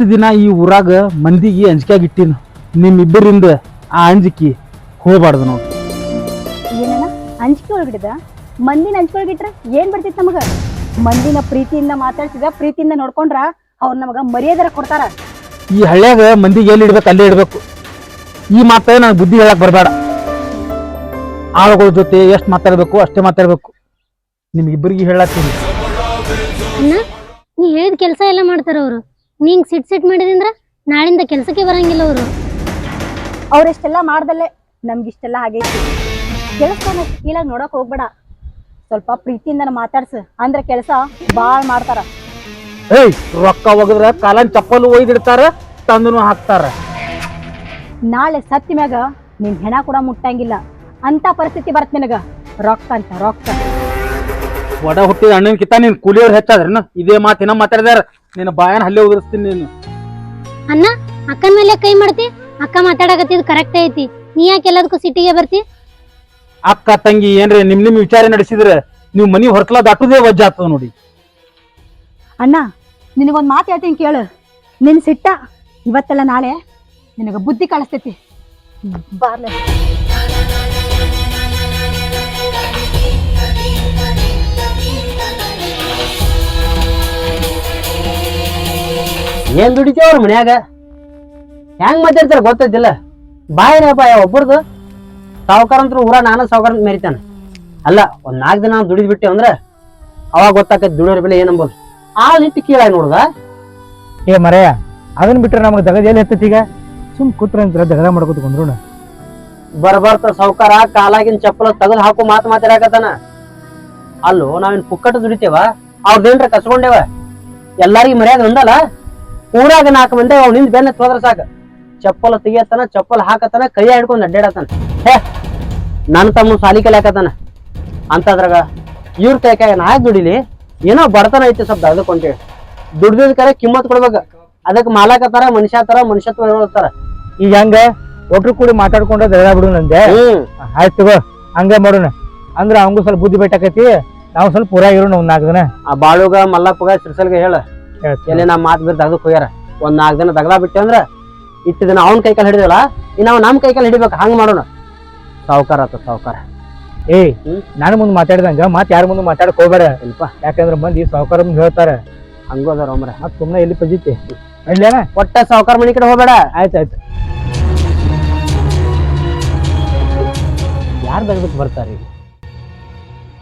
ಇಷ್ಟು ದಿನ ಈ ಊರಾಗ ಮಂದಿಗೆ ಅಂಜಿಕೆಯಾಗಿ ಇಟ್ಟಿನ. ನಿಮ್ಮಿಬ್ಬರಿಂದ ಆ ಅಂಜಿಕೆ ಹೋಗ್ಬಾರ್ದು ನೋಡಿ. ಏನಣ್ಣ? ಅಂಜಿಕೆ ಒಳಗಿಡಿದ? ಮಂದಿನ ಅಂಜಿಕೊಳಗಿಟ್ರ ಏನ್ ಬರ್ತಿತ್ತು ನಮಗ? ಮಂದಿನ ಪ್ರೀತಿಯಿಂದ ಮಾತಾಡ್ಸಿದ ಪ್ರೀತಿಯಿಂದ ನೋಡ್ಕೊಂಡ್ರ ಅವ್ರ ನಮಗ ಮರ್ಯಾದರ ಕೊಡ್ತಾರ. ಈ ಹಳ್ಳ್ಯಾಗ ಮಂದಿಗೆ ಎಲ್ಲಿ ಇಡ್ಬೇಕು ಅಲ್ಲೇ ಇಡ್ಬೇಕು. ಈ ಮಾತ ನಾನು ಬುದ್ಧಿ ಹೇಳಕ್ ಬರಬೇಡ. ಆಳುಗಳ ಜೊತೆ ಎಷ್ಟು ಮಾತಾಡ್ಬೇಕು ಅಷ್ಟೇ ಮಾತಾಡ್ಬೇಕು. ನಿಮ್ಗಿಬ್ಬರಿಗೆ ಹೇಳತ್ತೀನಿ. ಅಣ್ಣ ನೀ ಹೇಳಿದ ಕೆಲಸ ಎಲ್ಲ ಮಾಡ್ತಾರ ಅವರು. ನೀಂಗ್ ಸಿಟ್ ಸಿಟ್ ಮಾಡಿದ್ರ ನಾಳಿಂದ ಕೆಲಸಕ್ಕೆ ಬರಂಗಿಲ್ಲ ಅವರು. ಅವ್ರೆಷ್ಟೆಲ್ಲ ಮಾಡ್ದಲ್ಲೇ ನಮ್ಗಿಷ್ಟೆಲ್ಲ ಹಾಗೆ ಕೆಲಸನ ಕೀಳಾಗಿ ನೋಡಕ್ ಹೋಗ್ಬೇಡ. ಸ್ವಲ್ಪ ಪ್ರೀತಿಯಿಂದ ಮಾತಾಡ್ಸು. ಅಂದ್ರೆ ಕೆಲಸ ಬಾಳ್ ಮಾಡ್ತಾರ. ಏಯ್ ರೊಕ್ಕ ಒಗದ್ರ ಕಾಲನ್ ಚಪ್ಪಲ್ ಒಯ್ದಿಡ್ತಾರ ತಂದನು ಹಾಕ್ತಾರ. ನಾಳೆ ಸತ್ತಿ ಮ್ಯಾಗ ನಿನ್ ಹೆಣ ಕೂಡ ಮುಟ್ಟಂಗಿಲ್ಲ. ಅಂತ ಪರಿಸ್ಥಿತಿ ಬರತ್ ನಿನಗ. ರೊಕ್ಕ ಅಂತ ರೊಕ್ಕ. ಒಡ ಹುಟ್ಟಿದ ಅಣ್ಣನ ಕಿತ್ತ ನೀನ್ ಕೂಲಿಯವ್ರು ಹೆಚ್ಚಾದ್ರನ? ಇದೇ ಮಾತಿನ ಮಾತಾಡಿದಾರ. ನಿನ್ನ ಬಾಯನ್ ಹಲ್ಲೆ ಉದುರಿಸ್ತೀನಿ ನೀನು. ಅಣ್ಣ ಅಕ್ಕನ ಮೇಲೆ ಕೈ ಮಾಡ್ತಿ ಅಕ್ಕ ಮಾತಾಡಕತ್ತಿದ್ ಕರೆಕ್ಟ್ ಐತಿ. ನೀ ಯಾಕೆ ಎಲ್ಲದಕ್ಕೂ ಸಿಟ್ಟಿಗೆ ಬರ್ತಿ? ಅಕ್ಕ ತಂಗಿ ಏನ್ರಿ ನಿಮ್ ನಿಮ್ ವಿಚಾರ ನಡೆಸಿದ್ರೆ ನೀವು ಮನಿ ಹೊರಕಲ ದಾಟುದೇ ವಜ್ಜ ಆಗ್ತದ ನೋಡಿ. ಅಣ್ಣ ನಿನಗೊಂದ್ ಮಾತು ಹೇಳ್ತೀನಿ ಕೇಳು. ನಿನ್ ಸಿಟ್ಟ ಇವತ್ತೆಲ್ಲ ನಾಳೆ ನಿನಗ ಬುದ್ಧಿ ಕಳಿಸ್ತೈತಿ ಬಾರ್ಲೆ. ಏನ್ ದುಡಿತೇವ ಅವ್ರ ಮನ್ಯಾಗ? ಹೆಂಗ್ ಮಾತಾಡ್ತಾರ ಗೊತ್ತೈತಿಲ್ಲ? ಬಾಯಿನ ಬಾಯ ಒಬ್ಬರದು ಸಾವುಕಾರ ಅಂತ ಊರ ನಾನು ಸಾವುಕಾರ ಅಂತ ಮೆರಿತಾನೆ. ಅಲ್ಲ ಒಂದ್ ನಾಲ್ಕು ದಿನ ದುಡಿದ್ ಬಿಟ್ಟೆ ಅಂದ್ರ ಅವಾಗ ಗೊತ್ತಾಕೈತಿ ದುಡಿಯೋರ್ ಬೆಲೆ ಏನಂಬೋದು ಆ ನಿಟ್ಟು ಕೀಳಾಗಿ ನೋಡ್ದ? ಏ ಮರೆಯ ಅದನ್ನ ಬಿಟ್ರೆ ನಮಗೆ ದಗದ ಎಲ್ಲಿ ಹತ್ತೈತಿ ಈಗ? ಸುಮ್ ಕೂತ್ರ ಅಂತ ದಗದ ಮಾಡ್ಕೊತ ಕುಂದ್ರು ಬರ್ಬರ್ತ ಸಾವುಕಾರ ಕಾಲಾಗಿನ ಚಪ್ಪಲ ತಗದು ಹಾಕು ಮಾತು ಮಾತಾಡಕತ್ತಾನ ಅಲ್ಲೋ ನಾವೇನ್ ಪುಕ್ಕಟ ದುಡಿತೇವ ಅವ್ರದ್ದೇನ್ರ ಕಸ್ಕೊಂಡೇವ? ಎಲ್ಲಾರಿಗೂ ಮರ್ಯಾದೆ ಒಂದಲ್ಲ? ಊರಾಗ ನಾಲ್ಕು ಮಂದಿ ಅವ್ನು ನಿಂದ ಬೆನ್ನ ತೋದ್ರ ಸಾಕು. ಚಪ್ಪಲ ತೆಗಿಯತ್ತಾನ ಚಪ್ಪಲ್ ಹಾಕತ್ತಾನ ಕೈ ಹಿಡ್ಕೊಂಡು ಅಡ್ಡಾಡತ್ತಾನ. ಹೇ ನನ್ನ ತಮ್ಮ ಸಾಲಿ ಕಲಿಯಾಕತ್ತಾನ. ಅಂತದ್ರಾಗ ಇವ್ರ ಕೈ ನಾ ಯಾಕ್ ದುಡಿಲಿ ಏನೋ ಬಡತನ ಐತಿ ಸ್ವಲ್ಪ ದಗದಕೊಂತೇಳಿ ದುಡ್ದಿದ್ ಕರೆ ಕಿಮ್ಮತ್ ಕೊಡ್ಬೇಕು. ಅದಕ್ಕೆ ಮಾಲಾಕತ್ತಾರ ಮನುಷ್ಯ ತರ ಮನುಷ್ಯತ್ವ ಹೇಳ್ತಾರ ಈಗ ಹಂಗ ಒಟ್ರು ಕೂಡಿ ಮಾತಾಡ್ಕೊಂಡ್ರೆ ದಗದ ಬಿಡು ನಂದೆ ಆಯ್ತು ತಗೋ ಹಂಗ ಮಾಡೋಣ. ಅಂದ್ರ ಅವಂಗೂ ಸ್ವಲ್ಪ ಬುದ್ಧಿ ಬೆಟ್ಟಾಕೈತಿ ನಾವು ಸ್ವಲ್ಪ ಪೂರ ಇರೋಣ ಒಂದ್ ನಾಲ್ಕು ದಿನ. ಆ ಬಾಳುಗ ಮಲ್ಲಪ್ಪಗ ಸಿರ್ಸಲ್ಗ ಹೇಳ. ಎಲ್ಲಿ ನಮ್ಮ ಮಾತು ಬೇರೆ ತೆಗೆದು ಹೋಗ್ಯಾರ. ಒಂದ್ ನಾಲ್ಕು ದಿನ ತಗದ ಬಿಟ್ಟೆ ಅಂದ್ರ ಇಟ್ಟು ದಿನ ಅವ್ನ ಕೈಕಾಲು ಹಿಡಿದಲ್ಲ ಇನ್ನು ನಾವು ನಮ್ಮ ಕೈಕಾಲು ಹಿಡಿಬೇಕು ಹಂಗ ಮಾಡೋಣ. ಸಾವುಕಾರ ಆತ ಸಾವುಕಾರ. ಏ. ನಾನು ಮುಂದೆ ಮಾತಾಡಿದಂಗ ಮತ್ ಯಾರ ಮುಂದೆ ಮಾತಾಡಕ್ ಹೋಗ್ಬೇಡ. ಇಲ್ಪ ಯಾಕಂದ್ರ ಮಂದಿ ಸಾವುಕಾರ ಮುಂದೆ ಹೇಳ್ತಾರೆ. ಹಂಗೋದಾರ ಒಮ್ರ ಮತ್ ಸುಮ್ನೆ ಎಲ್ಲಿ ಪಜಿತಿ? ಇಲ್ಲೇನ ಒಟ್ಟ ಸಾವುಕಾರ ಮನಿ ಕಡೆ ಹೋಗ್ಬೇಡ. ಆಯ್ತು ಆಯ್ತು. ಯಾರು ತೆಗ್ದಕ್ ಬರ್ತಾರ ಈಗ?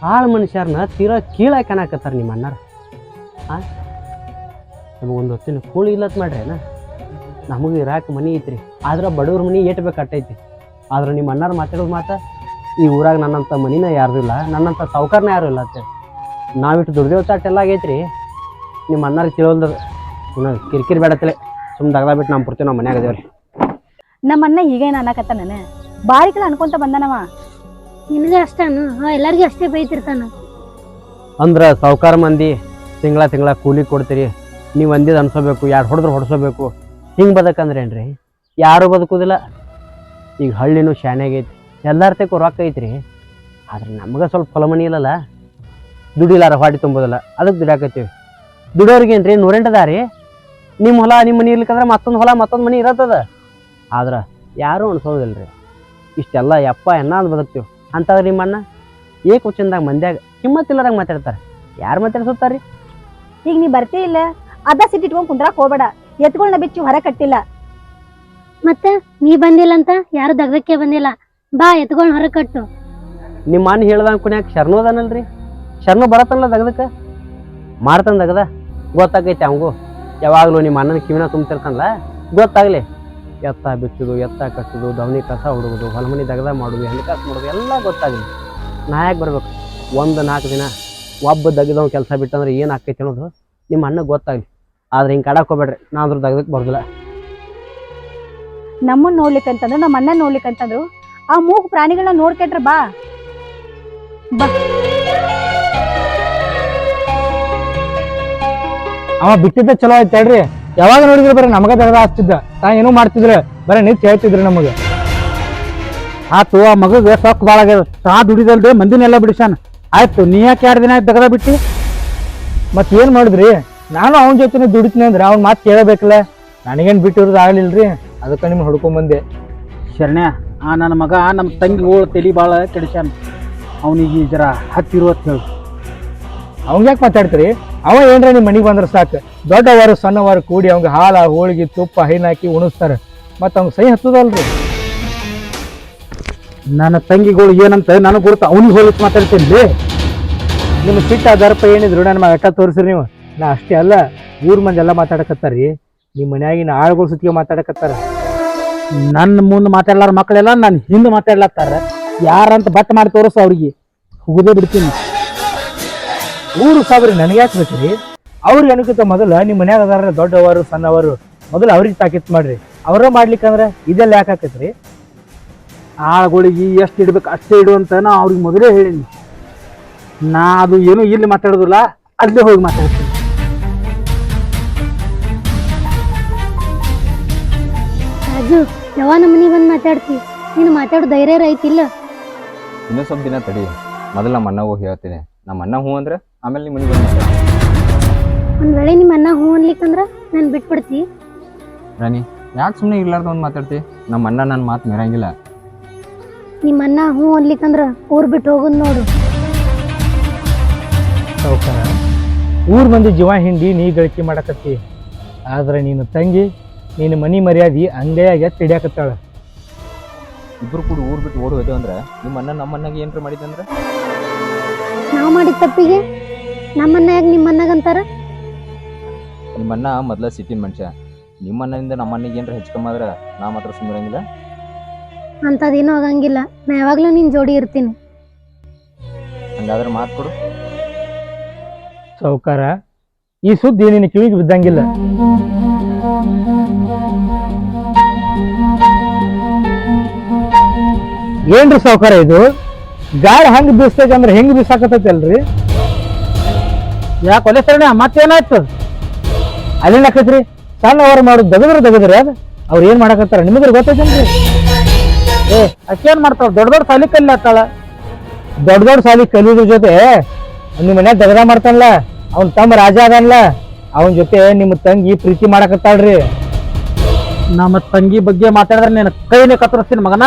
ಹಾಳು ಮನುಷ್ಯರನ್ನ ತೀರಾ ಕೀಳಾಕನಾಕತ್ತಾರ ನಿಮ್ಮ ಅಣ್ಣಾರ. ಆ? ನಮಗೊಂದು ಹೊತ್ತಿನ ಕೂಳಿ ಇಲ್ಲತ್ ಮಾಡ್ರೇನ ನಮಗೆ ಇರಾಕ ಮನಿ ಐತ್ರಿ. ಆದ್ರೆ ಬಡವ್ರ ಮನಿ ಏಟ್ ಬೇಕಾಟೈತಿ ಆದ್ರೆ ನಿಮ್ಮ ಅಣ್ಣಾರ ಮಾತಾಡೋದು ಮಾತ ಈ ಊರಾಗ ನನ್ನಂಥ ಮನಿನ ಯಾರ್ದು ಇಲ್ಲ ನನ್ನಂಥ ಸಾವುಕಾರನ ಯಾರು ಇಲ್ಲ ಅಂತೇಳಿ ನಾವಿಟ್ಟು ದುಡ್ದೇವ್ ಚಾಟೆಲ್ಲ ಎಲ್ಲ ಆಗೈತ್ರಿ. ನಿಮ್ಮ ಅಣ್ಣಾರಿಗೆ ತಿಳಿವಲ್ದ ಇನ್ನು ಕಿರಿಕಿರಿ ಬೇಡತ್ತಲೆ ಸುಮ್ಮನೆ ದಗದ ಬಿಟ್ಟು ನಮ್ಮ ಪೂರ್ತಿ ನಾವು ಮನ್ಯಾಗ ಇದೇವ್ರಿ. ನಮ್ಮ ಅಣ್ಣ ಹೀಗೇನು ಅನ್ನಕತ್ತ ನಾನು ಬಾರಿಕಲ ಅನ್ಕೊಂತ ಬಂದನವ? ನಿಮಗೆ ಅಷ್ಟೇನು ಎಲ್ಲರಿಗೂ ಅಷ್ಟೇ ಬೈತಿರ್ತಾನ. ಅಂದ್ರೆ ಸಾವುಕಾರ ಮಂದಿ ತಿಂಗಳ ತಿಂಗಳ ಕೂಲಿ ಕೊಡ್ತೀರಿ. ನೀವು ಅಂದಿದ್ದು ಅನ್ಸೋಬೇಕು, ಯಾರು ಹೊಡೆದ್ರೆ ಹೊಡ್ಸೋಬೇಕು. ಹಿಂಗೆ ಬದಕಂದ್ರೆ ರೀ ಯಾರು ಬದುಕುದಿಲ್ಲ? ಈಗ ಹಳ್ಳಿನೂ ಶಾಣೆಗೈತಿ ಎಲ್ಲಾರ ತೆಕ್ಕೂ ರೊಕ್ಕ ಐತ್ರಿ. ಆದ್ರೆ ನಮ್ಗೆ ಸ್ವಲ್ಪ ಫಲಮಣಿ ಇಲ್ಲಲ್ಲ? ದುಡಿಲಾರ ಹೊಡಿ ತುಂಬೋದಿಲ್ಲ. ಅದಕ್ಕೆ ದುಡಿಯಾಕತ್ತೀವಿ. ರೀ ನೂರೆಂಟು ರೀ ನಿಮ್ಮ ಹೊಲ ನಿಮ್ಮ ಮನೆ ಇರ್ಲಿಕ್ಕಂದ್ರೆ ಮತ್ತೊಂದು ಹೊಲ, ಮತ್ತೊಂದು ಮನೆ ಇರತ್ತದ? ಆದ್ರೆ ಯಾರೂ ಅನ್ಸೋದಿಲ್ಲ ರೀ ಇಷ್ಟೆಲ್ಲ ಯಪ್ಪ ಎನ್ನ ಅಂದ್ ಬದುಕ್ತೀವಿ. ಅಂತಾದ್ರೆ ನಿಮ್ಮ ಅಣ್ಣ? ಏಕ ವಚನದಾಗ ಮಂದ್ಯಾಗ ಕಿಮ್ಮತ್ತಿಲ್ಲದಾಗ ಮಾತಾಡ್ತಾರೆ. ಯಾರು ಮಾತಾಡ್ಸುತ್ತಾರೆ ಈಗ ನೀ ಬರ್ತೀ ಇಲ್ಲ? ಅದ ಸಿಟ್ಟು ಕುಂದ್ರ ಕುಂದ್ರಾಕ್ ಹೋಗ್ಬೇಡ. ಎತ್ಗಳನ್ನ ಬಿಚ್ಚಿ ಹೊರ ಕಟ್ಟಿಲ್ಲ. ಮತ್ತ ನೀ ಬಂದಿಲ್ಲ ಅಂತ ಯಾರು ದಗದಕ್ಕೆ ಬಂದಿಲ್ಲ. ಬಾ ಎತ್ಕೊಂಡ್ ಹೊರ ಕಟ್ಟು. ನಿಮ್ಮ ಅಣ್ಣ ಹೇಳ್ದಂಗೆ ಕುಣ್ಯಾಕ ಶರಣು ಅದಾನಲ್ರಿ? ಶರಣು ಬರತ್ತಲ್ಲ ದಗದಕ್ಕೆ? ಮಾಡ್ತಾನ ದಗದ? ಗೊತ್ತಾಗೈತೆ ಅವಂಗು ಯಾವಾಗಲೂ ನಿಮ್ಮ ಅಣ್ಣನ ಕಿವಿನ ತುಂಬ್ತಿರ್ತಾನಲ್ಲ? ಗೊತ್ತಾಗ್ಲಿ. ಎತ್ತ ಬಿಚ್ಚುದು ಎತ್ತ ಕಟ್ಟುದು ದವನಿ ಕಸ ಹುಡುಗುದು ಹೊಲಮನಿ ದಗದ ಮಾಡುದು ಹೆಣ್ಕಾಸು ಮಾಡುದು ಎಲ್ಲ ಗೊತ್ತಾಗಲಿ. ನಾ ಯಾಕೆ ಬರ್ಬೇಕು? ಒಂದು ನಾಲ್ಕು ದಿನ ಒಬ್ಬ ದಗದವ್ ಕೆಲಸ ಬಿಟ್ಟಂದ್ರೆ ಏನು ಆಕೈತೆ ಅನ್ನೋದು ನಿಮ್ಮ ಅಣ್ಣ ಗೊತ್ತಾಗ್ಲಿ. ಆದ್ರೆ ಹಿಂಗೆ ಕಡಕ್ ಹೋಗ್ಬೇಡ್ರಿ. ನಾ ಅದ್ರ ಬರ್ದಿಲ್ಲ ಬರೋದಿಲ್ಲ. ನಮ್ಮನ್ನ ನೋಡ್ಲಿಕ್ಕಂತಂದ್ರು ನಮ್ಮ ಅಣ್ಣ ನೋಡ್ಲಿಕ್ಕಂತಂದ್ರು ಆ ಮೂಗ್ ಪ್ರಾಣಿಗಳನ್ನ ನೋಡ್ಕೆಟ್ರ ಬಾ. ಅವ ಬಿಟ್ಟಿದ್ದ ಚಲೋ ಆಯ್ತು ಹೇಳ್ರಿ. ಯಾವಾಗ ನೋಡಿದ್ರೆ ಬರೀ ನಮಗ ದಗದ ಆಗ್ತಿದ್ದ ತಾ ಏನೂ ಮಾಡ್ತಿದ್ರ ಬರೀ ನಿಂತ್ ಹೇಳ್ತಿದ್ರಿ ನಮಗ. ಆತು ಆ ಮಗಗೆ ಸೊಕ್ಕ ಭಾಳ ಆಗ್ಯದ. ತಾ ದುಡಿದಲ್ದೆ ಮಂದಿನೆಲ್ಲ ಬಿಡಿಸ್ಯಾನ. ಆಯ್ತು ನೀ ಯಾಕೆ ಎರಡು ದಿನ ಆಯ್ತು ದಗದ ಬಿಟ್ಟಿ? ಮತ್ತೆ ಏನ್ ಮಾಡಿದ್ರಿ? ನಾನು ಅವನ ಜೊತೆ ದುಡಿತೀನಿ ಅಂದ್ರೆ ಅವ್ನ ಮಾತು ಕೇಳಬೇಕಲ್ಲ? ನನಗೇನು ಬಿಟ್ಟಿರೋದು ರೀ ಅದಕ್ಕೆ ನಿಮ್ಮ ಹುಡ್ಕೊಂಬಂದೆ ಶರಣ್ಯ ಆ ನನ್ನ ಮಗ ನಮ್ಮ ತಂಗಿಗಳು ತಲೆ ಭಾಳ ಕೆಡಿಸ್ಯಾನ. ಅವನಿಗೆ ಜರ ಹತ್ತಿರು ಅಂತ ಹೇಳು. ಅವಂಗೆ ಯಾಕೆ ಮಾತಾಡ್ತೀರಿ? ಅವ ಏನ್ರ ನಿಮ್ಮ ಮನೆಗೆ ಬಂದ್ರೆ ಸಾಕು. ದೊಡ್ಡವರು ಸಣ್ಣವರು ಕೂಡಿ ಅವಂಗೆ ಹಾಲ ಹೋಳಿಗೆ ತುಪ್ಪ ಹೈನಾಕಿ ಹಾಕಿ ಉಣಿಸ್ತಾರೆ. ಮತ್ತು ಅವ್ನಿಗೆ ಸೈ ಹತ್ತದಲ್ರಿ? ನನ್ನ ತಂಗಿಗಳು ಏನಂತ ನನಗೆ ಗುರುತು ಅವನಿಗೆ ಹೋಲಿಸಿ ಮಾತಾಡ್ತೀನಿ. ನಿಮ್ಮ ಸಿಟ್ಟ ದರ್ಪ ಏನಿದ್ರು ನನ್ನ ಮಗ ಅಟ್ಟ ತೋರಿಸ್ರಿ ನೀವು. ನಾ ಅಷ್ಟೇ ಅಲ್ಲ, ಊರ್ ಮಂದಿ ಎಲ್ಲ ಮಾತಾಡಕತ್ತಾರ್ರಿ. ನಿಮ್ಮ ಮನ್ಯಾಗಿನ ಆಳುಗಳು ಸುತ್ತಿಗೆ ಮಾತಾಡಕತ್ತಾರ. ನನ್ನ ಮುಂದೆ ಮಾತಾಡ್ಲಾರ ಮಕ್ಕಳೆಲ್ಲ ನನ್ನ ಹಿಂದೆ ಮಾತಾಡ್ಲತ್ತಾರ. ಯಾರಂತ ಬಟ್ ಮಾಡಿ ತೋರಿಸು ಅವ್ರಿಗೆ. ಹುಗದೇ ಬಿಡ್ತೀನಿ. ಊರು ಸಾವಿರ ನನಗೆ ಯಾಕೆ ಬೇಕ್ರಿ? ಅವ್ರಿಗೆ ಅನ್ಕೋತ ಮೊದಲು ನಿಮ್ಮ ಮನ್ಯಾಗ ಅದಾರ ದೊಡ್ಡವರು, ಸಣ್ಣವರು, ಮೊದಲು ಅವ್ರಿಗೆ ತಾಕೀತ್ ಮಾಡ್ರಿ. ಅವರ ಮಾಡ್ಲಿಕ್ಕಂದ್ರೆ ಇದೆಲ್ಲ ಯಾಕೆ ಹಾಕತ್ರಿ ಆಳುಗಳಿಗೆ ಎಷ್ಟು ಇಡ್ಬೇಕು ಅಷ್ಟೇ ಇಡು ಅಂತ ನಾ ಅವ್ರಿಗೆ ಮೊದಲೇ ಹೇಳೀನಿ. ನಾ ಅದು ಏನು ಇಲ್ಲಿ ಮಾತಾಡೋದಿಲ್ಲ, ಅಲ್ಲೇ ಹೋಗಿ ಮಾತಾಡ್ತೀನಿ. ರಾಜು ಯಾವ ನಮ್ಮನಿ ಬಂದು ಮಾತಾಡ್ತಿ. ನೀನು ಮಾತಾಡೋ ಧೈರ್ಯ ಐತಿಲ್ಲ ಇನ್ನೂ ಸ್ವಲ್ಪ ದಿನ ತಡಿ. ಮೊದಲು ನಮ್ಮ ಅಣ್ಣ ಹೋಗಿ ಹೇಳ್ತೀನಿ. ನಮ್ಮ ಅಣ್ಣ ಹೂ ಅಂದ್ರೆ ಆಮೇಲೆ ನಿಮ್ಮ ಮನೆಗೆ ಬಂದು ಒಂದು ವೇಳೆ ನಿಮ್ಮ ಅಣ್ಣ ಹ್ಞೂ ಅನ್ಲಿಕ್ಕಂದ್ರೆ ನಾನು ಬಿಟ್ಬಿಡ್ತಿ. ರಾಣಿ ಯಾಕೆ ಸುಮ್ಮನೆ ಇರ್ಲಾರ್ದ ಒಂದು ಮಾತಾಡ್ತಿ? ನಮ್ಮ ಅಣ್ಣ ನನ್ನ ಮಾತು ಮೀರಂಗಿಲ್ಲ. ನಿಮ್ಮ ಅಣ್ಣ ಹ್ಞೂ ಅನ್ಲಿಕ್ಕಂದ್ರೆ ಊರ್ ಬಿಟ್ಟು ಹೋಗೋದು ನೋಡು. ಊರು ಊರ್ ಮಂದಿ ಜೀವ ಹಿಂಡಿ ನೀ ಗಳಿಕೆ ಮಾಡಕತ್ತಿ. ಆದ್ರೆ ನೀನು ತಂಗಿ ನಿನ್ನ ಮನಿ ಮರ್ಯಾದಿ ಅಂಗೈಯಾಗ ಹಿಡಿಯಾಕತ್ತಾಳ. ಇಬ್ರು ಕೂಡ ಊರ್ ಬಿಟ್ಟು ಓಡ್ ಅಂದ್ರೆ ನಿಮ್ಮ ಅಣ್ಣ ನಮ್ಮ ಅಣ್ಣಗೆ ಏನ್ರ ಮಾಡಿದಂದ್ರೆ ನಾವು ಮಾಡಿದ ತಪ್ಪಿಗೆ ನಮ್ಮನ್ನ ಯಾಕೆ ನಿಮ್ಮ ಅಂತಾರ? ನಿಮ್ಮ ಅಣ್ಣ ಮೊದಲ ಸಿಟ್ಟಿನ ಮನುಷ್ಯ. ನಿಮ್ಮ ನಮ್ಮನ್ನಿಗೆ ನಮ್ಮ ಅಣ್ಣಗೆ ಏನ್ರ ಹೆಚ್ಚಿಕಮ್ಮಾದ್ರೆ ನಾ ಮಾತ್ರ ಸುಮ್ಮರಂಗಿಲ್ಲ ಅಂಥದ್ದೇನೂ ಆಗಂಗಿಲ್ಲ. ನಾ ಯಾವಾಗಲೂ ನಿನ್ನ ಜೋಡಿ ಇರ್ತೀನಿ. ಹಂಗಾದ್ರೆ ಮಾತು ಕೊಡು. ಸೌಕಾರ ಈ ಸುದ್ದಿ ನಿನ್ನ ಕಿವಿಗೆ ಬಿದ್ದಂಗಿಲ್ಲ. ಏನ್ರಿ ಸಾವುಕಾರ ಇದು? ಗಾಳಿ ಹೆಂಗ್ ಬೀಸ್ತೈತಿ ಅಂದ್ರೆ ಹೆಂಗ್ ಬೀಸಾಕತೈತಿ ಅಲ್ರಿ ಯಾಕೆ ಒಲೆ ಸರಣ ಮತ್ತೇನಾಯ್ತು? ಅಲ್ಲಿನ ಹಾಕೈತ್ರಿ ಸಣ್ಣ ಅವ್ರು ಮಾಡೋದು ದಗದ್ರ ದಗದ್ರಿ ಅದ. ಅವ್ರು ಏನ್ ಮಾಡಕತ್ತಾರ? ನಿಮಗ್ರ ಗೊತ್ತೈತೇನ್ರಿ? ಏ, ಅಕ್ಕೇನ್ ಮಾಡ್ತಾವ? ದೊಡ್ಡ ದೊಡ್ಡ ಸಾಲಿ ಕಲಿಯತ್ತಾಳ ದೊಡ್ಡ ದೊಡ್ಡ ಸಾಲಿ ಕಲಿಯೋದ್ರ ಜೊತೆ ನಿಮ್ಮ ಮನ್ಯಾಗ ದಗದ ಮಾಡ್ತಾನಲ್ಲ ಅವ್ನ ತಮ್ಮ ರಾಜ ಅದನ್ಲ, ಅವನ ಜೊತೆ ನಿಮ್ಮ ತಂಗಿ ಪ್ರೀತಿ ಮಾಡಕತ್ತಾಳ್ರಿ. ನಮ್ಮ ತಂಗಿ ಬಗ್ಗೆ ಮಾತಾಡಿದ್ರೆ ನೀನು ಕೈನೇ ಕತ್ತರಿಸ್ತೀನಿ ಮಗನ.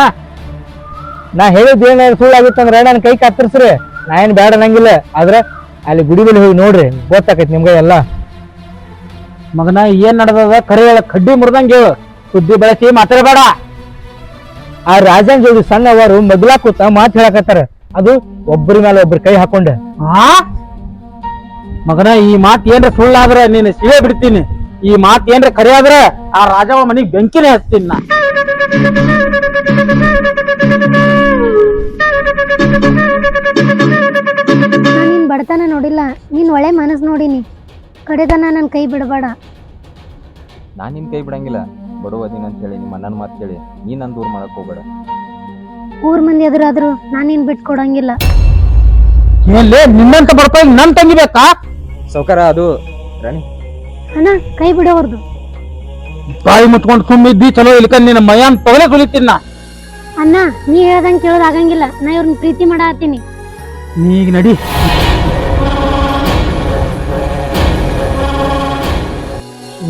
ನಾ ಹೇಳಿದ್ ಏನ ಸುಳ್ಳಾಗಿತ್ತಂದ್ರೆ ನನ್ನ ಕೈ ಕತ್ತರಿಸ್ರಿ. ನಾ ಏನು ಬೇಡ ನಂಗಿಲ್ಲ. ಆದ್ರೆ ಅಲ್ಲಿ ಗುಡಿ ಬಳಿ ಹೋಗಿ ನೋಡ್ರಿ ಗೊತ್ತಾಕೈತಿ ನಿಮ್ಗೆ ಎಲ್ಲ. ಮಗನ ಏನ್ ನಡೆದದ? ಕರೆ ಹೇಳ ಕಡ್ಡಿ ಮುರಿದಂಗೆ ಹೇಳು. ಸುದ್ದಿ ಬೆಳೆಸಿ ಮಾತಾಡಬೇಡ. ಆ ರಾಜನ್ ಜೋಡಿ ಸಣ್ಣವರು ಮಗ್ಲಾ ಕೂತ ಮಾತು ಹೇಳಕತ್ತಾರ. ಅದು ಒಬ್ಬರ ಮೇಲೆ ಒಬ್ರ ಕೈ ಹಾಕೊಂಡೆ. ಆ? ಮಗನ ಈ ಮಾತು ಏನ್ರ ಸುಳ್ಳಾದ್ರೆ ನೀನು ಸಿಗೇ ಬಿಡ್ತೀನಿ. ಈ ಮಾತ್ ಏನ್ರ ಕರೆ ಆದ್ರೆ ಆ ರಾಜವ ಮನಿಗ್ ಬೆಂಕಿನೇ ಹಚ್ತೀನಿ ನಾ. ನಾನು ನಿನ್ ಬಡತನ ನೋಡಿಲ್ಲ ನೀನ್ ಒಳ್ಳೆ ಮನಸ್ಸು ನೋಡಿನಿ. ಕಡೆದನ ನನ್ನ ಕೈ ಬಿಡಬೇಡ. ನಾನು ನಿನ್ನ ಕೈ ಬಿಡಂಗಿಲ್ಲ. ಬಡವ ದಿನ ಅಂತ ಹೇಳಿ ನಿಮ್ಮ ಅಣ್ಣನ ಮಾತು ಕೇಳಿ ನೀ ನನ್ನ ದೂರ ಮಾಡಕ್ ಹೋಗ್ಬೇಡ. ಊರ್ ಮಂದಿ ಎದುರಾದ್ರು ನಾನು ನಿನ್ ಬಿಟ್ಟು ಕೊಡಂಗಿಲ್ಲ. ಏನ್ಲೇ ನಿನ್ನಂತ ಬರ್ತಾ ನನ್ ತಂಗಿಬೇಕಾ ಸೌಕರ ಅದು. ರಾಣಿ ಅಣ್ಣ ಕೈ ಬಿಡೋವರ್ದು ಬಾಯಿ ಮುಟ್ಕೊಂಡು ಸುಮ್ಮಿದ್ದಿ ಚಲೋ ಇಲ್ಕ ನಿನ್ನ ಮಯಾನ್ ತೊಗಲೆ ಸುಲಿತೀನಿ ನಾ. ಅಣ್ಣ ನೀ ಹೇಳ್ದಂಗೆ ಕೇಳೋದು ಆಗಂಗಿಲ್ಲ. ನಾ ಇವ್ರನ್ನ ಪ್ರೀತಿ ಮಾಡಾತೀನಿ ನೀಗ ನಡಿ.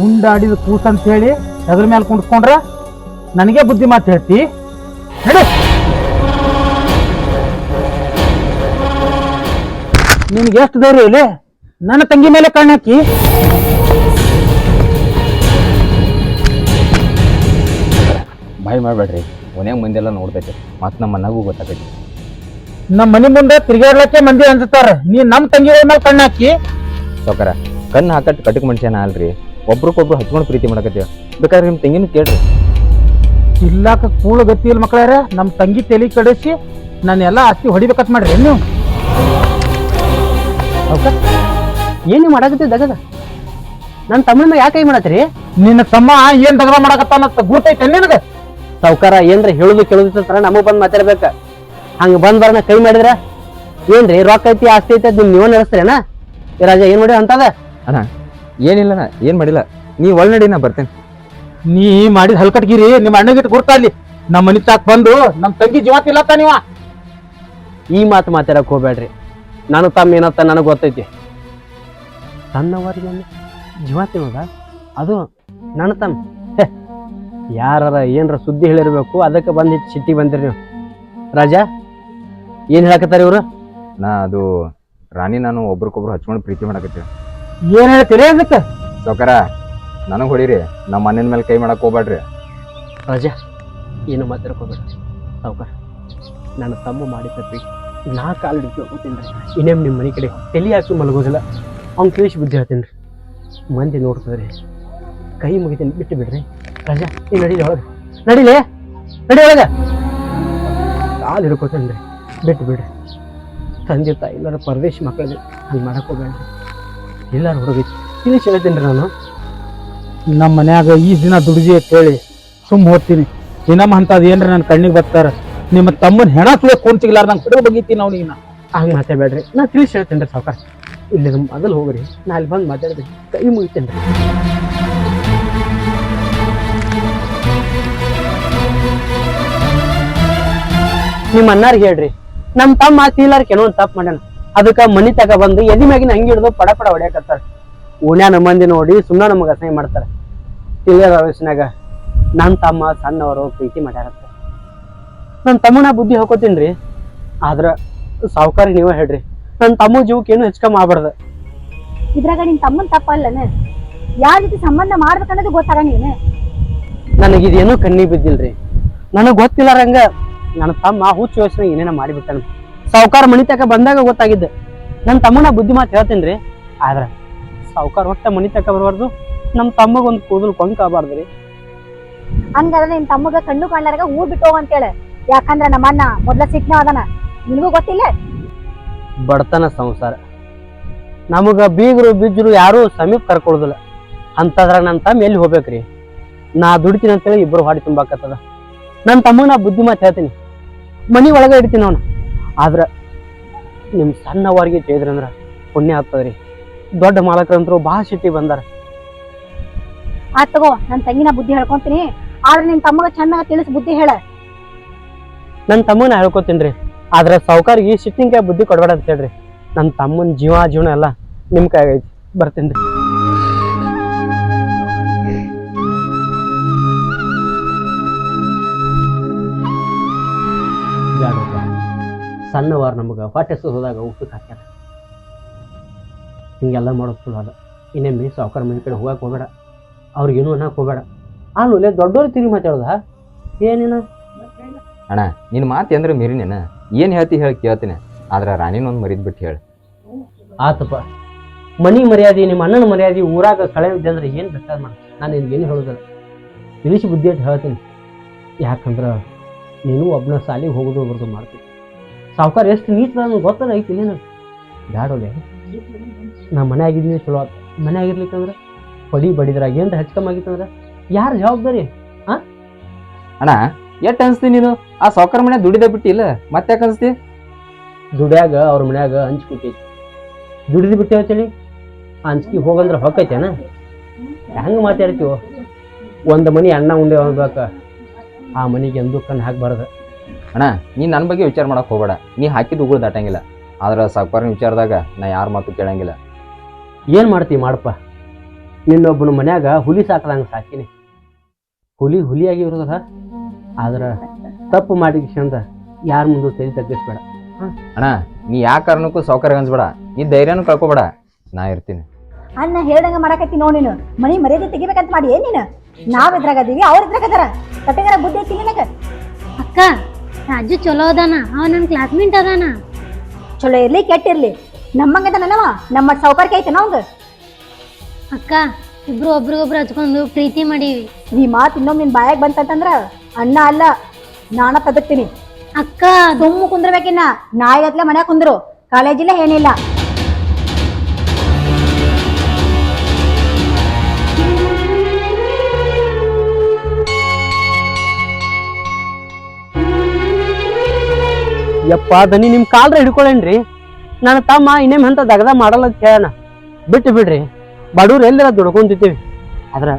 ಉಂಡಾಡಿದ ಕೂಸ ಅಂತ ಹೇಳಿ ಅದ್ರ ಮೇಲೆ ಕುಂಡ್ಸ್ಕೊಂಡ್ರ ನನಗೆ ಬುದ್ಧಿ ಮಾತು ಹೇಳ್ತಿ. ನಡಿ. ನಿನ್ಗೆ ಎಷ್ಟು ಧೈರ್ಯ ಇಲ್ಲಿ? ನನ್ನ ತಂಗಿ ಮೇಲೆ ಕಣ್ಣಾಕಿ ಬಾಯ್ ಮಾಡಬೇಡ್ರಿ. ಮನ್ಯಾಗ ಮಂದಿ ಎಲ್ಲ ನೋಡ್ತೈತೆ ಮತ್ತು ನಮ್ಮ ಮನೆಗೂ ಗೊತ್ತಾಗೈತಿ ನಮ್ಮ ಮನೆ ಮುಂದೆ ತಿರ್ಗಾಡ್ಲಕ್ಕೆ ಮಂದಿ ಅಂತಾರ ನೀ ನಮ್ಮ ತಂಗಿಗಳ ಮೇಲೆ ಹಾಕಿ. ಸೌಕರ ಕಣ್ಣು ಹಾಕಟ್ಟು ಕಟಕ್ ಮನುಷ್ಯನ ಅಲ್ರಿ. ಒಬ್ರಿಗೊಬ್ರು ಹಚ್ಕೊಂಡು ಪ್ರೀತಿ ಮಾಡಕತ್ತೀವಿ. ಬೇಕಾದ್ರೆ ನಿಮ್ಮ ತಂಗಿನ ಕೇಳ್ರಿ. ಇಲ್ಲಾಕ ಕೂಳು ಗತಿ ಇಲ್ಲ ಮಕ್ಕಳ್ಯಾರ ನಮ್ಮ ತಂಗಿ ತಲೆ ಕಡಿಸಿ ನಾನು ಎಲ್ಲ ಆಸ್ತಿ ಹೊಡಿಬೇಕಂತ ಮಾಡ್ರಿ ನೀವು. ಏನು ದಗದ? ನನ್ನ ತಮ್ಮನ ಯಾಕೆ ಕೈ ಮಾಡತ್ರಿ ನಿನ್ನ ತಮ್ಮ ಏನ್ ದಗದ ಮಾಡಕತ್ತಾನಂತ ಗುರ್ತೈತೆ ನಿನಗ? ಸಾವ್ಕಾರ ಏನ್ರ ಹೇಳುದು ಕೇಳುದು ತರ ನಮಗ್ ಬಂದ್ ಮಾತಾಡ್ಬೇಕ. ಹಂಗ ಬಂದ್ ಬರನ ಕೈ ಮಾಡಿದ್ರ? ಏನ್ರಿ ರೊಕ್ಕ ಐತಿ ಆಸ್ತಿ ಐತಿ ಅದ್ ನಿಮ್ ನೀವ ನಡೆಸ್ತೀರೇನ? ಏ ರಾಜ ಏನ್ ಮಾಡಿ ಅಂತದ? ಅಣ್ಣ ಏನಿಲ್ಲ ನಾ ಏನು ಮಾಡಿಲ್ಲ. ನೀ ಒಳ್ ನಡಿ ನಾ ಬರ್ತೇನೆ. ನೀ ಮಾಡಿದ ಹಲ್ಕಟ್ಗಿರಿ ನಿಮ್ಮ ಅಣ್ಣಗಿಟ್ಟು ಗುರ್ತಾಲಿ ನಮ್ಮ ಮನಿ ತಾಕ್ ಬಂದು ನಮ್ ತಂಗಿ ಜೀವ ತಿಲ್ಲತ್ತ ನೀವ. ಈ ಮಾತು ಮಾತಾಡಕ್ ಹೋಗ್ಬೇಡ್ರಿ ನಾನು ತಮ್ಮ ಏನತ್ತ ನನಗ್ ಗೊತ್ತೈತಿ. ಸಣ್ಣವರಿಗೆ ಜೀವ ತಿನ್ನೋದ ಅದು ನನ್ನ ತಮ್ಮ. ಹೆ, ಯಾರಾರ ಏನರ ಸುದ್ದಿ ಹೇಳಿರ್ಬೇಕು ಅದಕ್ಕೆ ಬಂದು ಸಿಟ್ಟಿ ಬಂದಿರಿ ನೀವು. ರಾಜಾ ಏನು ಹೇಳಕತ್ತಾರ ಇವರು? ನಾ ಅದು ರಾಣಿ ನಾನು ಒಬ್ರಿಗೊಬ್ರು ಹಚ್ಕೊಂಡು ಪ್ರೀತಿ ಮಾಡಕತ್ತೀವಿ ಏನ್ ಹೇಳ್ತೀರಿ ಅದಕ್ಕೆ? ಸೌಕರ ನನಗೆ ಹೊಡೀರಿ ನಮ್ಮ ಮನೆಯ ಮೇಲೆ ಕೈ ಮಾಡಕ್ ಹೋಗ್ಬೇಡ್ರಿ ರಾಜಾ ಏನು ಮಾತಾಡ್ಕೋಬೇಡ. ಸೌಕರ ನನ್ನ ತಮ್ಮ ಮಾಡಿ ತಪ್ಪಿ ನಾ ಕಾಲು ಹಿಡ್ಕೊಂಡ್ರಿ ಇನ್ನೇಮ್ ನಿಮ್ಮ ಮನೆ ಕಡೆ ತಲೆ ಹಾಕಿ ಮಲಗೋದಿಲ್ಲ. ಅವ್ನು ಕೇಳಿಸಿ ಬುದ್ಧಿ ಹೇಳ್ತೀನಿ ರೀ. ಮಂದಿ ನೋಡ್ತದ್ರಿ ಕೈ ಮುಗಿತೀನಿ ಬಿಟ್ಟು ಬಿಡ್ರಿ. ರಾಜಾ ನೀ ನಡೀಲಿ ಒಳಗೆ. ನಡಿಲೇ? ನಡಿ ಒಳಗೆ. ಕಾಲು ಹಿಡ್ಕೋತೀನಿ ರೀ ಬಿಟ್ಟು ಬಿಡ್ರಿ. ತಂದೆ ತಾಯಿ ಎಲ್ಲರ ಪರದೇಶ ಮಕ್ಕಳಿಗೆ ಅಲ್ಲಿ ಮಾಡಕ್ಕೆ ಹೋಗ್ಬೇಡ್ರಿ ಎಲ್ಲರೂ ಹುಡುಗಿ. ತಿಳಿಸಿ ಹೇಳ್ತೀನಿ ರೀ ನಾನು. ನಮ್ಮ ಮನ್ಯಾಗ ಈ ದಿನ ದುಡಿದಿ ಅಂತ ಹೇಳಿ ಸುಮ್ ಹೋಗ್ತೀನಿ. ಇನ್ನಮ್ಮ ಅಂತದ್ ಏನ್ರಿ ನನ್ನ ಕಣ್ಣಿಗೆ ಬರ್ತಾರ? ನಿಮ್ಮ ತಮ್ಮನ ಹೆಣ ಸುಳೆ ಸಿಗ್ಲಾರ ನಂಗೆ ಹೊಡೆ ಬಗೀತೀನಿ ಅವ್ನಿಗೆ ಹಂಗೆ ಮಾತಾಡ್ಬೇಡ್ರಿ. ನಾ ತಿಳಿಸಿ ಹೇಳ್ತೇನೆ ರೀ ಸಾವ್ಕಾರ. ಇಲ್ಲಿ ಮೊದಲು ಹೋಗ್ರಿ. ನಾ ಅಲ್ಲಿ ಬಂದು ಮಾತಾಡ್ತೀನಿ. ಕೈ ಮುಗಿತೇನೆ ರೀ. ನಿಮ್ಮ ಅನ್ನಾರ್ ಹೇಳ್ರಿ. ನಮ್ಮ ತಮ್ಮ ಮಾತಿಲ್ಲಾರ ಕೆನೋ ಒಂದು ತಪ್ಪು ಮಾಡ್ಯಾನ. ಅದಕ್ಕ ಮನಿ ತಗ ಬಂದು ಎದಿ ಮ್ಯಾಗಿನ ಹಂಗ ಹಿಡಿದು ಪಡ ಪಡ ಹೊಡ್ಯಾಕತ್ತಾರ. ಓಣ್ಯಾನ ಮಂದಿ ನೋಡಿ ಸುಮ್ಮನೆ ನಮಗೆ ಅಸಹ್ಯ ಮಾಡ್ತಾರೆ. ತಿಳಿಯದ ವಯಸ್ಸಿನಾಗ ನನ್ನ ತಮ್ಮ ಸಣ್ಣವರು ಪ್ರೀತಿ ಮಾಡ್ಯಾರತ್ತ ನನ್ನ ತಮ್ಮನ ಬುದ್ಧಿ ಹಾಕೋತೀನಿ ರೀ ಆದ್ರ ಸಾವುಕಾರಿ ನೀವೇ ಹೇಳ್ರಿ. ನನ್ನ ತಮ್ಮ ಜೀವಕ್ಕೆ ಏನು ಹೆಚ್ಚು ಕಮ್ಮಿ ಆಗ್ಬಾರ್ದು. ಇದ್ರಾಗ ನಿನ್ ತಮ್ಮನ್ ತಪ್ಪಲ್ಲನೆ? ಯಾರ ಜೊತೆ ಸಂಬಂಧ ಮಾಡ್ಬೇಕನ್ನೋದು ಗೊತ್ತಾರ ನೀನು ನನಗೆ ಇದೇನೂ ಕಣ್ಣಿ ಬಿದ್ದಿಲ್ರಿ. ನನಗೆ ಗೊತ್ತಿಲ್ಲಾರಂಗ ನನ್ನ ತಮ್ಮ ಹುಚ್ಚು ಯೋಚನೆ ಏನೇನ ಮಾಡಿಬಿಟ್ಟನು. ಸಾವುಕಾರ ಮನಿ ತಕ ಬಂದಾಗ ಗೊತ್ತಾಗಿದ್ದೆ ನನ್ನ ತಮ್ಮನ ಬುದ್ಧಿ ಮಾತು ಹೇಳ್ತೇನೆ ರೀ ಆದ್ರ ಸಾವುಕಾರ ಒಟ್ಟ ಮನಿ ತಕ ಬರಬಾರ್ದು ನಮ್ಮ ತಮ್ಮಗೊಂದು ಕೂದಲು ಕೊಂಕ ಆಗಬಾರ್ದು ರೀ ಹಂಗಾದ್ರೆ ನಿನ್ ತಮ್ಮಗ ಕಣ್ಣು ಕಾಣ್ಲಾರ್ಗ ಊರ್ ಬಿಟ್ಟು ಹೋಗ ಅಂತೇಳೆ. ಯಾಕಂದ್ರ ನಮ್ಮ ಅಣ್ಣ ಮೊದ್ಲ ಸಿಕ್ನ ಅದನ ನಿನಗೂ ಗೊತ್ತಿಲ್ಲ? ಬಡತನ ಸಂಸಾರ. ನಮಗ ಬೀಗರು ಬಿಜ್ಜರು ಯಾರು ಸಮೀಪ ಕರ್ಕೊಳ್ಳೋದಿಲ್ಲ ಅಂತದ್ರಾಗ ನನ್ನ ತಮ್ಮ ಎಲ್ಲಿ ಹೋಗ್ಬೇಕ್ರಿ? ನಾ ದುಡಿತೀನಿ ಅಂತೇಳಿ ಇಬ್ಬರು ಹಾಡಿ ತುಂಬಾಕತ್ತದ. ನನ್ನ ತಮ್ಮ ನಾ ಬುದ್ಧಿ ಮಾತು ಹೇಳ್ತೀನಿ. ಮನಿ ಒಳಗೆ ಇಡ್ತೀನಿ ಅವನು. ಆದ್ರ ನಿಮ್ ಸಣ್ಣವರಿಗೆ ಚೇದ್ರಂದ್ರ ಪುಣ್ಯ ಆಗ್ತದ್ರಿ. ದೊಡ್ಡ ಮಾಲಕರಂತರು ಭಾಳ ಸಿಟ್ಟಿ ಬಂದಾರ. ಆ ತಗೋ ನನ್ ತಂಗಿನ ಬುದ್ಧಿ ಹೇಳ್ಕೊಂತೀನಿ. ಆದ್ರೆ ನಿನ್ ತಮ್ಮಗ ಚೆನ್ನಾಗಿ ತಿಳಿಸ್ ಬುದ್ಧಿ ಹೇಳ. ನನ್ನ ತಮ್ಮನ ಹೇಳ್ಕೊತೀನಿ ರೀ. ಆದ್ರೆ ಸಾವುಕಾರಿಗೆ ಸಿಟ್ಟಿಂಗ್ ಬುದ್ಧಿ ಕೊಡ್ಬೇಡ ಅಂತ ಹೇಳ್ರಿ. ನನ್ನ ತಮ್ಮನ ಜೀವ ಜೀವನ ಎಲ್ಲ ನಿಮ್ ಕೈ ಐತಿ. ಬರ್ತೀನಿ ರೀ. ಸಣ್ಣವಾರ ನಮಗೆ ಹೊಟ್ಟೆ ಹೋದಾಗ ಊಟಕ್ಕೆ ಹಾಕ್ಯಾರ. ಹಿಂಗೆಲ್ಲ ಮಾಡೋದು ಚಲೋ ಅದ ಇನ್ನೊಮ್ಮೆ ಸಾವುಕಾರ ಮನೆ ಕಡೆ ಹೋಗಕ್ಕೆ ಹೋಗಬೇಡ. ಅವ್ರಿಗೇನು ಅನ್ನಕ್ಕೆ ಹೋಗಬೇಡ. ಆಮೇಲೆ ದೊಡ್ಡವ್ರು ತಿರುಗಿ ಮಾತಾಡೋದ? ಏನೇನ? ಅಣ್ಣ ನಿನ್ನ ಮಾತು ಅಂದ್ರೆ ಮೀರಿ ನೀನು? ಏನು ಹೇಳ್ತಿ ಹೇಳಿ ಕೇಳ್ತೀನಿ. ಆದ್ರೆ ರಾಣಿನೊಂದು ಮರಿದ್ ಬಿಟ್ಟು ಹೇಳಿ. ಆತಪ್ಪ. ಮನಿ ಮರ್ಯಾದೆ ನಿಮ್ಮ ಅಣ್ಣನ ಮರ್ಯಾದೆ ಊರಾಗ ಕಳೆದಿದ್ದೆ ಅಂದ್ರೆ ಏನು ಬೇಕಾದ ಮಾಡ. ನಾನು ನಿನ್ಗೇನು ಹೇಳೋದಿಲ್ಲ. ತಿಳಿಸಿ ಬುದ್ಧಿ ಅಂತ ಹೇಳ್ತೀನಿ. ಯಾಕಂದ್ರೆ ನೀನು ಒಬ್ಬನ ಸಾಲಿಗೆ ಹೋಗೋದು ಬರೋದು ಮಾಡ್ತೀನಿ ಸಾವುಕಾರ ಎಷ್ಟು ನೀಟ್ ನನಗೆ ಗೊತ್ತಲ್ಲ ಐತಿ ನೀನು ಬ್ಯಾಡೋದೆ ನಾ ಮನೆ ಆಗಿದ್ದೀನಿ ಚಲೋ ಆತು. ಮನೆ ಆಗಿರ್ಲಿಕ್ಕಂದ್ರೆ ಪಡಿ ಬಡಿದ್ರಾಗ ಏನ್ರ ಹೆಚ್ಚು ಆಗಿತ್ತಂದ್ರೆ? ಯಾರು ಜವಾಬ್ದಾರಿ? ಅಣ್ಣ ಎಷ್ಟು ಅನ್ಸ್ತಿ ನೀನು? ಆ ಸಾವ್ಕಾರ ಮನೆ ದುಡಿದ ಬಿಟ್ಟಿಲ್ಲ ಮತ್ತೆ ಯಾಕೆ ಅನ್ಸ್ತಿ? ದುಡ್ಯಾಗ ಅವ್ರ ಮನ್ಯಾಗ ಹಂಚ್ಕೊಟ್ಟೈತಿ ದುಡಿದು ಬಿಟ್ಟು ಆ ಹಂಚ್ಕಿ ಹೋಗಂದ್ರೆ ಹೊಕ್ಕೈತೇನ ಹೆಂಗೆ ಮಾತಾಡ್ತೀವೋ? ಒಂದು ಮನಿ ಅಣ್ಣ ಉಂಡೆ ಹೋಗ್ಬೇಕ ಆ ಮನಿಗೆ ಎಂದೂ ಕಣ್ಣು ಹಾಕ್ಬಾರ್ದು. ಅಣ್ಣ ನೀ ನನ್ನ ಬಗ್ಗೆ ವಿಚಾರ ಮಾಡಕ್ ಹೋಗಬೇಡ. ನೀ ಹಾಕಿದ ಉಗುಳು ದಾಟಂಗಿಲ್ಲ. ಆದ್ರೆ ಸಾವ್ಕಾರನ ವಿಚಾರದಾಗ ನಾ ಯಾರ ಮಾತು ಕೇಳಂಗಿಲ್ಲ. ಏನು ಮಾಡ್ತೀವಿ ಮಾಡಪ್ಪ? ನಿನ್ನೊಬ್ಬನ ಮನ್ಯಾಗ ಹುಲಿ ಸಾಕದಂಗೆ ಸಾಕಿನಿ. ಹುಲಿ ಹುಲಿಯಾಗಿ ಇರೋದಲ್ಲ ಆದ್ರೆ ತಪ್ಪು ಮಾಡಿಕ್ಸಂದ ಯಾರ ಮುಂದೆ ತಲೆ ತಗ್ಗಿಸ್ಬೇಡ. ಅಣ್ಣ ನೀ ಯಾ ಕಾರಣಕ್ಕೂ ಸೌಕರ್ಯ ಅನ್ಸ್ಬೇಡ. ನೀ ಧೈರ್ಯನೂ ಕಳ್ಕೊಬೇಡ. ನಾ ಇರ್ತೀನಿ. ಅಣ್ಣ ಹೇಳ್ದಂಗ ಮಾಡಕತ್ತಿ ನೋಡಿ ನೀನು. ಮನಿ ಮರ್ಯಾದೆ ತೆಗಿಬೇಕಂತ ಮಾಡಿ ಏನ್ ನೀನು? ನಾವ್ ಇದ್ರಾಗ ಅದೀವಿ ಅವ್ರ ಇದ್ರಾಗ ಅದಾರ ಕಟ್ಟೆಗಾರ ಬುದ್ಧಿ ಐತಿ ನಿನಗ? ಅಕ್ಕ ರಾಜು ಚಲೋ ಅದಾನ. ಅವ ನನ್ನ ಕ್ಲಾಸ್ಮೇಟ್ ಅದಾನ. ಚಲೋ ಇರ್ಲಿ ಕೆಟ್ಟಿರ್ಲಿ ನಮ್ಮಂಗದ ನನವ ನಮ್ಮ ಸೌಕರ್ಯ ಐತೆ ನಾವ್ ಅಕ್ಕ ಇಬ್ರು ಒಬ್ರಿಗೊಬ್ರು ಹಚ್ಕೊಂಡು ಪ್ರೀತಿ ಮಾಡೀವಿ. ನೀ ಮಾತು ಇನ್ನೊಮ್ಮೆ ನಿನ್ ಬಾಯಾಗ ಬಂತಂತಂದ್ರ ಅಣ್ಣ ಅಲ್ಲ ನಾನ ತದಕ್ತೀನಿ. ಅಕ್ಕ ಸುಮ್ಮ ಕುಂದ್ರಬೇಕಿನ್ನ. ನಾಯಿ ಗತ್ಲೆ ಮನ್ಯಾಗ ಕುಂದ್ರು. ಕಾಲೇಜಿಲ್ಲ ಏನಿಲ್ಲ. ಯಪ್ಪ ದನಿ ನಿಮ್ಮ ಕಾಲ್ರ ಹಿಡ್ಕೊಳ್ಳೇನ್ರಿ ನನ್ನ ತಮ್ಮ ಇನ್ನೇಮ್ ಅಂತ ದಗದ ಮಾಡಲ್ಲ ಅಂತ ಹೇಳಣ ಬಿಟ್ಟು ಬಿಡ್ರಿ. ಬಡವ್ರು ಎಲ್ಲರ ದುಡ್ಕೊಂತಿದ್ದೀವಿ. ಆದ್ರ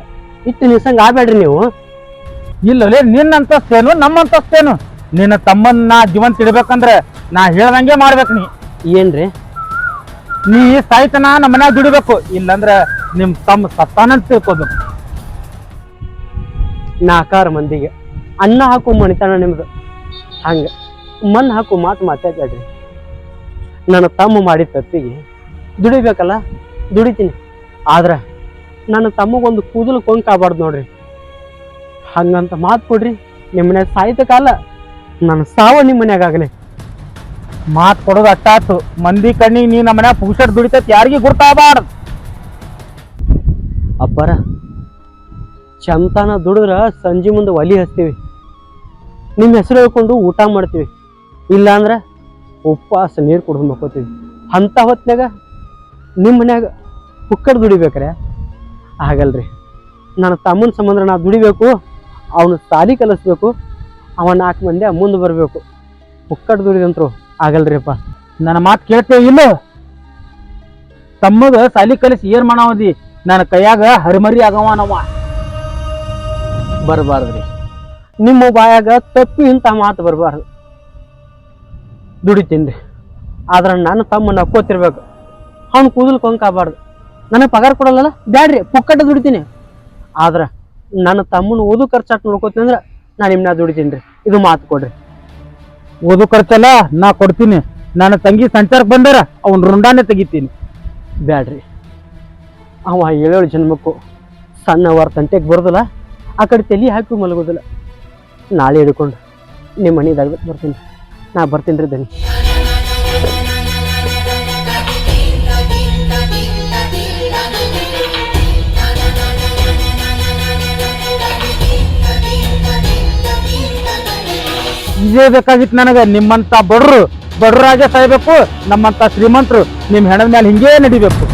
ಇಟ್ಟು ನಿಸಂಗ ಆಗ್ಬೇಡ್ರಿ ನೀವು. ಇಲ್ಲಲೇ ನಿನ್ನ ಅಂತಸ್ತೇನು ನಮ್ಮ ಅಂತಸ್ತೇನು ನಿನ್ನ ತಮ್ಮನ್ನ ಜೀವಂತ ಇಡ್ಬೇಕಂದ್ರೆ ನಾ ಹೇಳ್ದಂಗೆ ಮಾಡ್ಬೇಕು ನೀ. ಏನ್ರಿ? ನೀ ಸಾಯ್ತನ ನಮ್ಮ ಮನ್ಯಾಗ ದುಡಿಬೇಕು. ಇಲ್ಲಂದ್ರ ನಿಮ್ ತಮ್ಮ ಸತ್ತಾನ ತಿಳ್ಕೋದು. ನಾಲ್ಕಾರು ಮಂದಿಗೆ. ಅನ್ನ ಹಾಕೋ ಮಣಿತನ ನಿಮ್ದು. ಹಂಗೆ. ಮಣ್ಣು ಹಾಕು ಮಾತು ಮಾತಾಡ್ಬೇಡ್ರಿ. ನನ್ನ ತಮ್ಮ ಮಾಡಿದ ತಪ್ಪಿಗೆ ದುಡಿಬೇಕಲ್ಲ, ದುಡಿತೀನಿ. ಆದ್ರೆ ನನ್ನ ತಮ್ಮಗೊಂದು ಕೂದಲು ಕೊಂಕ್ ಆಗ್ಬಾರ್ದು ನೋಡ್ರಿ. ಹಂಗಂತ ಮಾತು ಕೊಡ್ರಿ ನಿಮ್ಮನೆ ಸಾಯ್ತ ಕಾಲ. ನನ್ನ ಸಾವ ನಿಮ್ಮ ಮನ್ಯಾಗ ಆಗಲಿ. ಮಾತ್ ಕೊಡೋದು ಅಟ್ಟಾತು. ಮಂದಿ ಕಣ್ಣಿಗೆ ನೀ ನಮ್ಮ ಮನ್ಯಾಗ ಪುಗ್ಸಟ್ ದುಡಿತೈತಿ, ಯಾರಿಗೆ ಗುರ್ತಾಗಬಾರ್ದು. ಅಪ್ಪರ, ಚಂತಾನ ದುಡಿದ್ರ ಸಂಜೆ ಮುಂದೆ ಒಲಿ ಹಚ್ತೀವಿ. ನಿಮ್ಮ ಹೆಸರು ಹೇಳ್ಕೊಂಡು ಊಟ ಮಾಡ್ತೀವಿ. ಇಲ್ಲಾಂದ್ರೆ ಉಪವಾಸ ನೀರು ಕುಡ್ದು ಮಕ್ಕೋತೀವಿ. ಅಂಥ ಹೊತ್ತಿನಾಗ ನಿಮ್ಮ ಮನ್ಯಾಗ ಕುಕ್ಕರ್ ದುಡಿಬೇಕ್ರೆ? ಆಗಲ್ರಿ. ನನ್ನ ತಮ್ಮನ ಸಂಬಂಧ ನಾ ದುಡಿಬೇಕು ಅವನು ಸಾಲಿ ಕಲಿಸ್ಬೇಕು ಅವ ನಾಲ್ಕು ಮಂದಿ ಮುಂದೆ ಬರಬೇಕು. ಕುಕ್ಕರ್ ದುಡಿದಂತರು ಆಗಲ್ರಿಪ್ಪ. ನನ್ನ ಮಾತು ಕೇಳ್ತೇವೆ ಇಲ್ಲ? ತಮ್ಮಗ ಸಾಲಿ ಕಲಿಸಿ ಏನ್ ಮಾಡಾವದಿ? ನನ್ನ ಕೈಯಾಗ ಹರಿಮರಿ ಆಗವನವ. ಬರಬಾರ್ದ್ರಿ. ನಿಮ್ಮ ಬಾಯಾಗ ತಪ್ಪಿ ಇಂಥ ಮಾತು ಬರಬಾರ್ದು. ದುಡಿತೀನಿ ಆದ್ರೆ ನನ್ನ ತಮ್ಮ ನಕ್ಕೋತಿರ್ಬೇಕು ಅವ್ನು ಕೂದಲು ಕೊಂಕಾಬಾರ್ದು ನನಗೆ ಪಗಾರ ಕೊಡಲ್ಲಲ್ಲ? ಬ್ಯಾಡ್ರಿ ಪುಕ್ಕಟ ದುಡಿತೀನಿ. ಆದ್ರೆ ನನ್ನ ತಮ್ಮನ ಓದು ಖರ್ಚಾಟ್ ನೋಡ್ಕೋತೀನಿ ಅಂದ್ರೆ ನಾನು ನಿಮ್ಮನ್ನ ದುಡಿತೀನಿ ರೀ. ಇದು ಮಾತು ಕೊಡ್ರಿ. ಓದು ಖರ್ಚಲ್ಲ ನಾ ಕೊಡ್ತೀನಿ. ನನ್ನ ತಂಗಿ ಸಂಚಾರಕ್ಕೆ ಬಂದಾರ ಅವನ್ ರುಂಡಾನೆ ತೆಗಿತೀನಿ. ಬ್ಯಾಡ್ರಿ. ಅವ ಏಳೇಳು ಜನ್ಮಕ್ಕೂ ಸಣ್ಣವರ ತಂಟೆಗೆ ಬರೋದಿಲ್ಲ ಆ ಕಡೆ ತಲೆ ಹಾಕಿ ಮಲಗೋದಿಲ್ಲ. ನಾಳೆ ಹಿಡ್ಕೊಂಡು ನಿಮ್ಮ ಮನೆದಾಗ ಬರ್ತೀನಿ. ನಾ ಬರ್ತೀನಿ ರೀ ದನಿ. ಇದೇ ಬೇಕಾಗಿತ್ತು ನನಗೆ ನಿಮ್ಮಂತ ಬಡ್ರು, ಬಡ್ರಾಗೆ ಸಾಯ್ಬೇಕು, ನಮ್ಮಂತ ಶ್ರೀಮಂತರು ನಿಮ್ಮ ಹೆಣದ ಮೇಲೆ ಹಿಂಗೇ ನಡಿಬೇಕು.